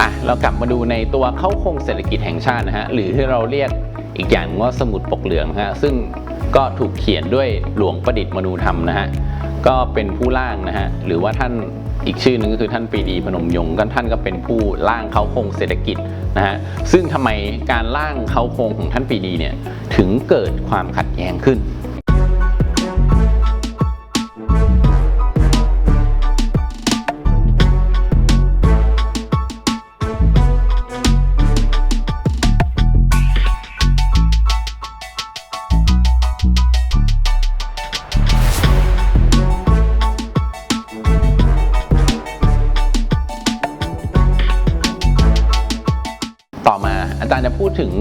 อะเรากลับมาดูในตัวเข้าโครงเศรษฐกิจแห่งชาตินะฮะหรือที่เราเรียกอีกอย่างว่าสมุดปกเหลืองฮะซึ่งก็ถูกเขียนด้วยหลวงประดิษฐ์มนูธรรมนะฮะก็เป็นผู้ร่างนะฮะหรือว่าท่านอีกชื่อหนึ่งก็คือท่านปรีดีพนมยงค์ก็ท่านก็เป็นผู้ร่างเข้าโครงเศรษฐกิจนะฮะซึ่งทำไมการร่างเข้าโครงของท่านปรีดีเนี่ยถึงเกิดความขัดแย้งขึ้นาอาจารย์จะพูดถึง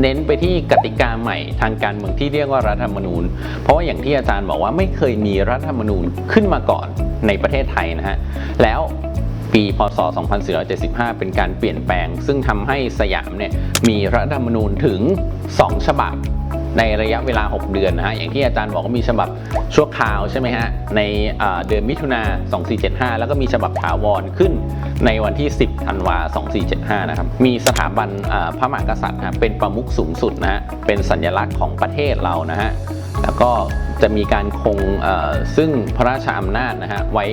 เน้นไปที่กติกาใหม่ทางการเมืองที่เรียกว่ารัฐธรรมนูญ เพราะว่าอย่างที่อาจารย์บอกว่าไม่เคยมีรัฐธรรมนูญขึ้นมาก่อนในประเทศไทยนะฮะ แล้วปีพศ 2475 เป็นการเปลี่ยนแปลง ซึ่งทำให้สยามเนี่ยมีรัฐธรรมนูญถึง 2 ฉบับ ในระยะเวลา 6 เดือนนะฮะอย่างที่อาจารย์บอกว่ามีฉบับชั่วคราวใช่ไหมฮะในเดือนมิถุนา2475 แล้วก็มีฉบับถาวรขึ้นในวันที่ 10ธันวา2475นะครับมีสถาบันพระมหากษัตริย์นะเป็นประมุขสูงสุดนะฮะเป็นสัญลักษณ์ของประเทศเรานะฮะแล้วก็จะมีการคงซึ่งพระราชอำนาจนะฮะไว้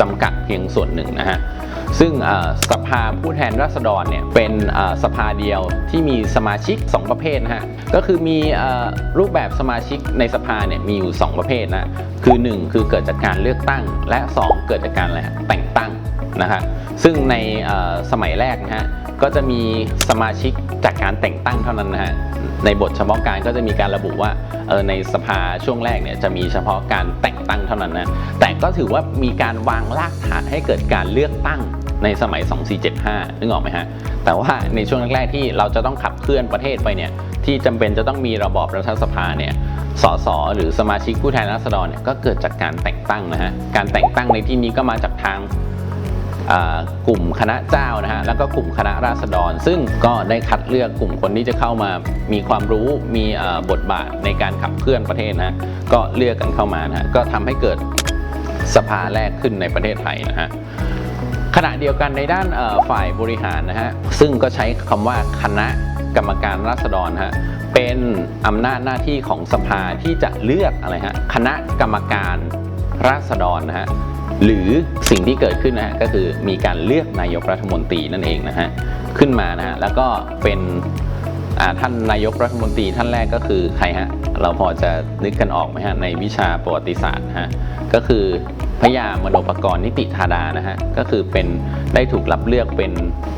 จำกัดเพียงส่วนหนึ่งนะฮะ ซึ่งสภาผู้แทนราษฎรเนี่ยเป็นสภาเดียวที่มีสมาชิก 2 ประเภทนะฮะก็คือมีรูปแบบสมาชิกในสภาเนี่ยมีอยู่ 2 ประเภทนะคือ 1 คือเกิดจากการเลือกตั้ง และ 2 เกิดจากการอะไรแต่งตั้งนะฮะซึ่งในสมัยแรกนะฮะก็จะมีสมาชิกจากการแต่งตั้งเท่านั้นนะฮะ ในบทเฉพาะการก็จะมีการระบุว่าเออในสภาช่วงแรกเนี่ยจะมีเฉพาะการแต่งตั้งเท่านั้นนะแต่ก็ถือว่ามีการวางรากฐานให้เกิดการเลือกตั้งในสมัย 2475 นึกออกไหมฮะ แต่ว่าในช่วงแรกๆที่เราจะต้องขับเคลื่อนประเทศไปเนี่ย ที่จำเป็นจะต้องมีระบอบรัฐสภาเนี่ย สสหรือสมาชิกผู้แทนราษฎรเนี่ยก็เกิดจากการแต่งตั้งนะฮะ การแต่งตั้งในที่นี้ก็มาจากทาง กลุ่มคณะเจ้านะฮะแล้วก็กลุ่มคณะราษฎร ซึ่งก็ได้คัดเลือกกลุ่มคนที่จะเข้ามามีความรู้มีบทบาทในการขับเคลื่อนประเทศนะะก็เลือกกันเข้ามานะฮะก็ทำให้เกิดสภาแรกขึ้นในประเทศไทยนะฮะขณะเดียวกันในด้านฝ่ายบริหารนะฮะซึ่งก็ใช้คำว่าคณะกรรมการราษฎรฮะเป็นอำนาจหน้าที่ของสภาที่จะเลือกอะไรฮะคณะกรรมการราษฎรนะฮะ หรือสิ่งที่เกิดขึ้นนะฮะก็คือมีการเลือกนายกรัฐมนตรีนั่นเองนะฮะขึ้นมานะฮะแล้วก็เป็นท่านนายกรัฐมนตรีท่านแรกก็คือใครฮะเราพอจะนึกกันออกไหมฮะในวิชาประวัติศาสตร์ฮะก็คือพระยามโนปกรณ์นิติธาดานะฮะก็คือเป็นได้ถูกรับเลือกเป็น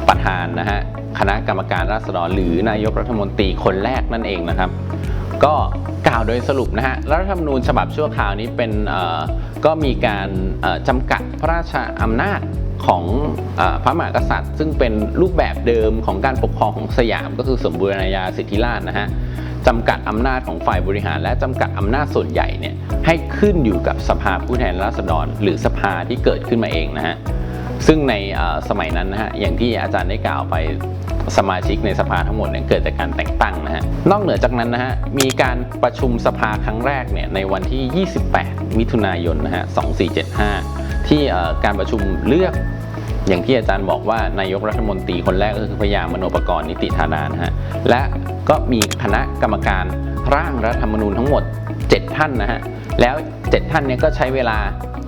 ประธานนะฮะคณะกรรมการราษฎรหรือนายกรัฐมนตรีคนแรกนั่นเองนะครับ ก็กล่าวโดยสรุปนะฮะรัฐธรรมนูญฉบับชั่วคราวนี้เป็นก็มีการจำกัดพระราชอำนาจของอพระมหากษัตริย์ ซึ่งเป็นรูปแบบเดิมของการปกครองของสยามก็คือสมบูรณาญาสิทธิราชนะฮะจำกัดอำนาจของฝ่ายบริหาร และจำกัดอำนาจส่วนใหญ่เนี่ยให้ขึ้นอยู่กับสภาผู้แทนราษฎร หรือสภาที่เกิดขึ้นมาเองนะฮะ ซึ่งในสมัยนั้นนะฮะอย่างที่อาจารย์ได้กล่าวไปสมาชิกในสภาทั้งหมดเนี่ยเกิดจากการแต่งตั้งนะฮะนอกเหนือจากนั้นนะฮะมีการประชุมสภาครั้งแรกเนี่ยในวันที่ 28 มิถุนายนนะฮะ 2475 ที่การประชุมเลือกอย่างที่อาจารย์บอกว่านายกรัฐมนตรีคนแรกก็คือพยามโนปกรณ์นิติธาดานะฮะและก็มีคณะกรรมการร่างรัฐธรรมนูญทั้งหมด 7 ท่านนะฮะ แล้ว 7 ท่านเนี่ยก็ใช้เวลา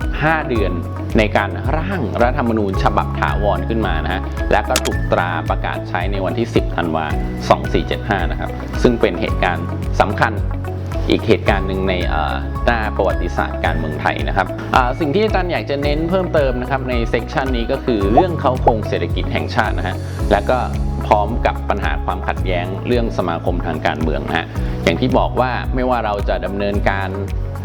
5 เดือนในการร่างรัฐธรรมนูญฉบับถาวรขึ้นมานะฮะ และก็ถูกตราประกาศใช้ในวันที่ 10 ธันวา 2475 นะครับ ซึ่งเป็นเหตุการณ์สำคัญอีกเหตุการณ์หนึ่งในหน้าประวัติศาสตร์การเมืองไทยนะครับสิ่งที่อาจารย์อยากจะเน้นเพิ่มเติมนะครับในเซกชันนี้ก็คือเรื่องเขาโครงเศรษฐกิจแห่งชาตินะฮะและก็ พร้อมกับปัญหาความขัดแย้งเรื่องสมาคมทางการเมืองนะฮะอย่างที่บอกว่าไม่ว่าเราจะดำเนินการ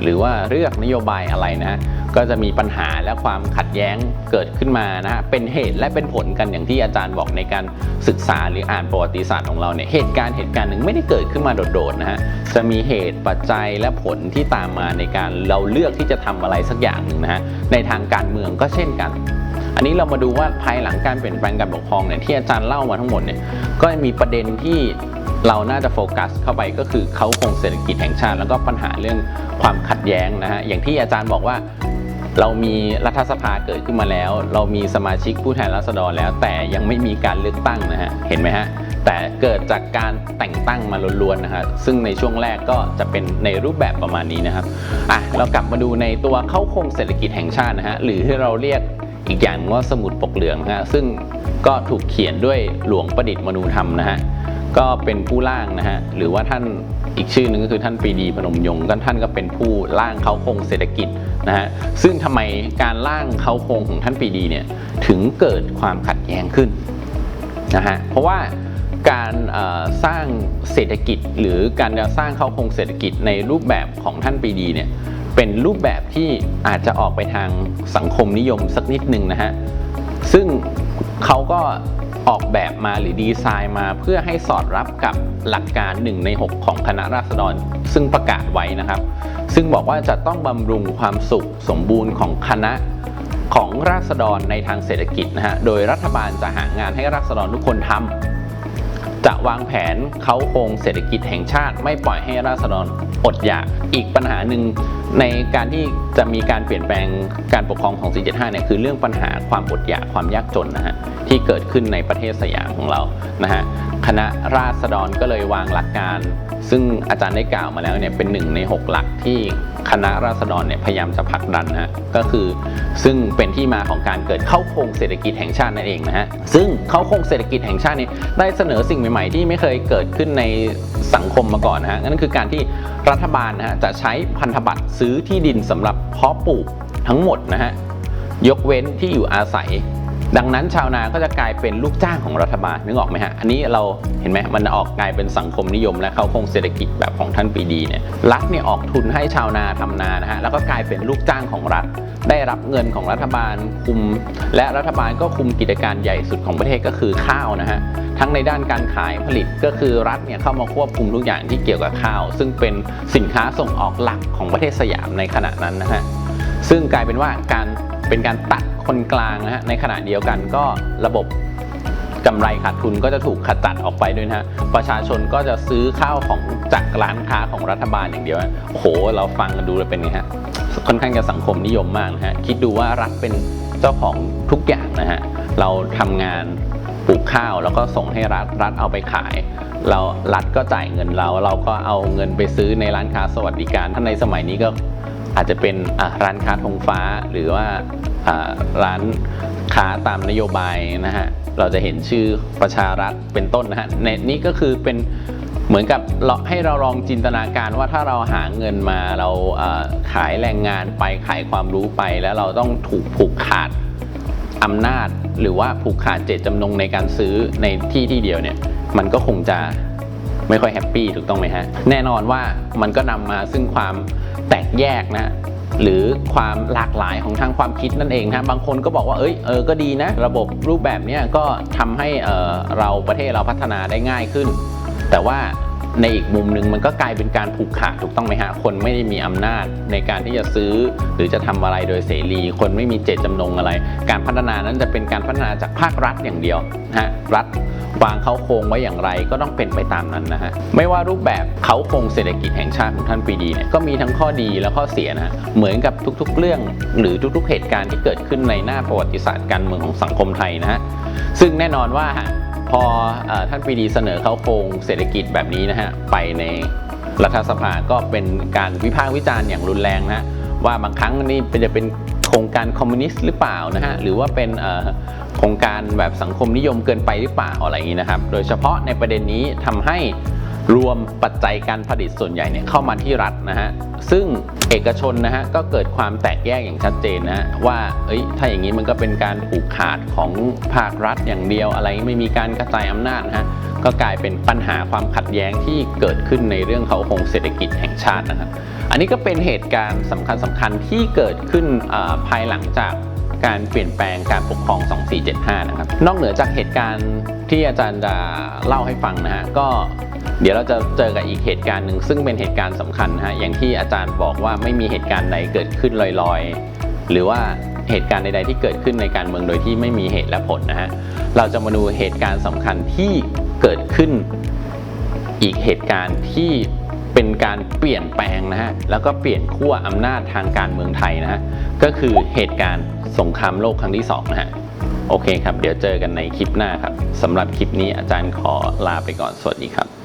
หรือว่าเลือกนโยบายอะไรนะก็จะมีปัญหาและความขัดแย้งเกิดขึ้นมานะฮะเป็นเหตุและเป็นผลกันอย่างที่อาจารย์บอกในการศึกษาหรืออ่านประวัติศาสตร์ของเราเนี่ยเหตุการณ์เหตุการณ์หนึ่งไม่ได้เกิดขึ้นมาโดดๆนะฮะจะมีเหตุปัจจัยและผลที่ตามมาในการเราเลือกที่จะทำอะไรสักอย่างหนึ่งนะฮะในทางการเมืองก็เช่นกัน อันนี้เรามาดูว่าภายหลังการเปลี่ยนแปลงการปกครองเนี่ยที่อาจารย์เล่ามาทั้งหมดเนี่ยก็มีประเด็นที่เราน่าจะโฟกัสเข้าไปก็คือเขาคงเศรษฐกิจแห่งชาติ แล้วก็ปัญหาเรื่องความขัดแย้งนะฮะอย่างที่อาจารย์บอกว่าเรามีรัฐสภาเกิดขึ้นมาแล้ว เรามีสมาชิกผู้แทนราษฎรแล้ว แต่ยังไม่มีการเลือกตั้งนะฮะเห็นไหมฮะแต่เกิดจากการแต่งตั้งมาล้วนๆนะฮะซึ่งในช่วงแรกก็จะเป็นในรูปแบบประมาณนี้นะครับอะเรากลับมาดูในตัวเข้าโครงเศรษฐกิจแห่งชาตินะฮะหรือที่เราเรียก อีกอย่างว่าสมุดปกเหลืองนะฮะซึ่งก็ถูกเขียนด้วยหลวงประดิษฐ์มนูธรรมนะฮะก็เป็นผู้ร่างนะฮะหรือว่าท่านอีกชื่อหนึ่งก็คือท่านปรีดีพนมยงค์ก็ท่านก็เป็นผู้ร่างเขาโครงเศรษฐกิจนะฮะซึ่งทำไมการร่างเขาโครงของท่านปรีดีเนี่ยถึงเกิดความขัดแย้งขึ้นนะฮะเพราะว่าการสร้างเศรษฐกิจหรือการจะสร้างเขาโครงเศรษฐกิจในรูปแบบของท่านปีดีเนี่ย เป็นรูปแบบที่อาจจะออกไปทางสังคมนิยมสักนิดหนึ่งนะฮะ ซึ่งเขาก็ออกแบบมาหรือดีไซน์มาเพื่อให้สอดรับกับหลักการ 1 ใน 6 ของคณะราษฎร ซึ่งประกาศไว้นะครับ ซึ่งบอกว่าจะต้องบำรุงความสุขสมบูรณ์ของคณะของราษฎรในทางเศรษฐกิจนะฮะ โดยรัฐบาลจะหางานให้ราษฎรทุกคนทำ จะวางแผนเขาโครงเศรษฐกิจแห่งชาติ ไม่ปล่อยให้ราษฎรอดอยาก อีกปัญหาหนึ่ง ในการที่จะมีการเปลี่ยนแปลงการปกครองของ 475 เนี่ยคือเรื่องปัญหาความอดอยากความยากจนนะฮะที่เกิดขึ้นในประเทศสยามของเรานะฮะคณะราษฎรก็เลยวางหลักการ ซึ่งอาจารย์ได้กล่าวมาแล้วเนี่ยเป็นหนึ่งใน 6 หลักที่คณะราษฎรเนี่ยพยายามจะผลักดันนะฮะก็คือซึ่งเป็นที่มาของการเกิดเข้าโครงเศรษฐกิจแห่งชาตินั่นเองนะฮะซึ่งเข้าโครงเศรษฐกิจแห่งชาตินี้ได้เสนอสิ่งใหม่ ๆ ที่ไม่เคยเกิดขึ้นในสังคมมาก่อนนะฮะนั่นคือการที่รัฐบาลนะฮะจะใช้พันธบัตรซื้อที่ดินสำหรับเพาะปลูกทั้งหมดนะฮะยกเว้นที่อยู่อาศัย ดังนั้นชาวนาก็จะกลายเป็นลูกจ้างของรัฐบาลนึกออกไหมฮะอันนี้เราเห็นไหมมันออกกลายเป็นสังคมนิยมและเข้าโครงเศรษฐกิจแบบของท่านปีดีเนี่ยรัฐเนี่ยออกทุนให้ชาวนาทำนานะฮะแล้วก็กลายเป็นลูกจ้างของรัฐ ได้รับเงินของรัฐบาลคุม และรัฐบาลก็คุมกิจการใหญ่สุดของประเทศก็คือข้าวนะฮะ ทั้งในด้านการขายผลิตก็คือรัฐเนี่ยเข้ามาควบคุมทุกอย่างที่เกี่ยวกับข้าว ซึ่งเป็นสินค้าส่งออกหลักของประเทศสยามในขณะนั้นนะฮะซึ่งกลายเป็นว่าการเป็นการตัดคนกลางนะฮะในขณะเดียวกันก็ระบบกำไรขาดทุนก็จะถูกขจัดออกไปด้วยนะฮะประชาชนก็จะซื้อข้าวของจากร้านค้าของรัฐบาลอย่างเดียวโอ้โห เราฟังกันดูเลยเป็นไงฮะค่อนข้างจะสังคมนิยมมากนะฮะคิดดูว่ารัฐเป็นเจ้าของทุกอย่างนะฮะเราทำงาน ปลูกข้าวแล้วก็ส่งให้รัฐรัฐเอาไปขาย เรารัฐก็จ่ายเงินเรา เราก็เอาเงินไปซื้อในร้านค้าสวัสดิการถ้าในสมัยนี้ก็อาจจะเป็นร้านค้าธงฟ้าหรือว่าร้านค้าตามนโยบายนะฮะเราจะเห็นชื่อประชารัฐเป็นต้นนะฮะในนี่ก็คือเป็นเหมือนกับเราให้เราลองจินตนาการว่าถ้าเราหาเงินมาเราขายแรงงานไปขายความรู้ไปแล้วเราต้องถูกผูกขาด อำนาจหรือว่าผูกขาดเจตจำนงในการซื้อในที่ที่เดียวเนี่ยมันก็คงจะไม่ค่อยแฮปปี้ถูกต้องไหมฮะ แน่นอนว่ามันก็นำมาซึ่งความแตกแยกนะหรือความหลากหลายของทางความคิดนั่นเองฮะบางคนก็บอกว่าเอ้ยเออก็ดีนะ ระบบรูปแบบเนี้ยก็ทำให้เออเราประเทศเราพัฒนาได้ง่ายขึ้น แต่ว่า ในอีกมุมหนึ่งมันก็กลายเป็นการผูกขาดถูกต้องไหมฮะ คนไม่ได้มีอำนาจในการที่จะซื้อ หรือจะทำอะไรโดยเสรี คนไม่มีเจตจำนงอะไร การพัฒนานั้นจะเป็นการพัฒนาจากภาครัฐอย่างเดียวฮะรัฐวางเขาโครงไว้อย่างไรก็ต้องเป็นไปตามนั้นนะฮะไม่ว่ารูปแบบเขาโครงเศรษฐกิจแห่งชาติของท่านปรีดีเนี่ยก็มีทั้งข้อดีและข้อเสียนะะเหมือนกับทุกๆ เรื่องหรือทุกๆ เหตุการณ์ที่เกิดขึ้นในหน้าประวัติศาสตร์การเมืองของสังคมไทยนะฮะซึ่งแน่นอนว่า อเอ่อท่านปรีดีเสนอเขาโครงเศรษฐกิจแบบนี้นะฮะไปในรัฐสภาก็เป็นการวิพากษ์วิจารณ์อย่างรุนแรงนะว่าบางครั้งนี่จะเป็นโครงการคอมมิวนิสต์หรือเปล่านะฮะหรือว่าเป็นโครงการแบบสังคมนิยมเกินไปหรือเปล่าอะไรอย่างนี้นะครับ โดยเฉพาะในประเด็นนี้ทำให้ รวมปัจจัยการผลิตส่วนใหญ่เนี่ยเข้ามาที่รัฐนะฮะ ซึ่งเอกชนนะฮะก็เกิดความแตกแยกอย่างชัดเจนนะะว่า เอ้ย ถ้าอย่างนี้มันก็เป็นการผูกขาดของภาครัฐอย่างเดียวอะไรไม่มีการกระจายอำนาจนะฮะ ก็กลายเป็นปัญหาความขัดแย้งที่เกิดขึ้นในเรื่องเขาโครงเศรษฐกิจแห่งชาตินะครับ อันนี้ก็เป็นเหตุการณ์สำคัญสคัญๆที่เกิดขึ้นภายหลังจากการเปลี่ยนแปลงการปกครอง 2475 นะครับ นอกเหนือจากเหตุการณ์ที่อาจารย์จะเล่าให้ฟังนะฮะ ก็ เดี๋ยวเราจะเจอกับอีกเหตุการณ์หนึ่งซึ่งเป็นเหตุการณ์สำคัญนะฮะอย่างที่อาจารย์บอกว่าไม่มีเหตุการณ์ใดเกิดขึ้นลอยๆ หรือว่าเหตุการณ์ใดๆที่เกิดขึ้นในการเมืองโดยที่ไม่มีเหตุและผลนะฮะเราจะมาดูเหตุการณ์สำคัญที่เกิดขึ้นอีกเหตุการณ์ที่เป็นการเปลี่ยนแปลงนะฮะแล้วก็เปลี่ยนขั้วอำนาจทางการเมืองไทยนะฮะก็คือเหตุการณ์สงครามโลกครั้งที่สองนะฮะโอเคครับ เดี๋ยวเจอกันในคลิปหน้าครับสำหรับคลิปนี้อาจารย์ขอลาไปก่อนสวัสดีครับ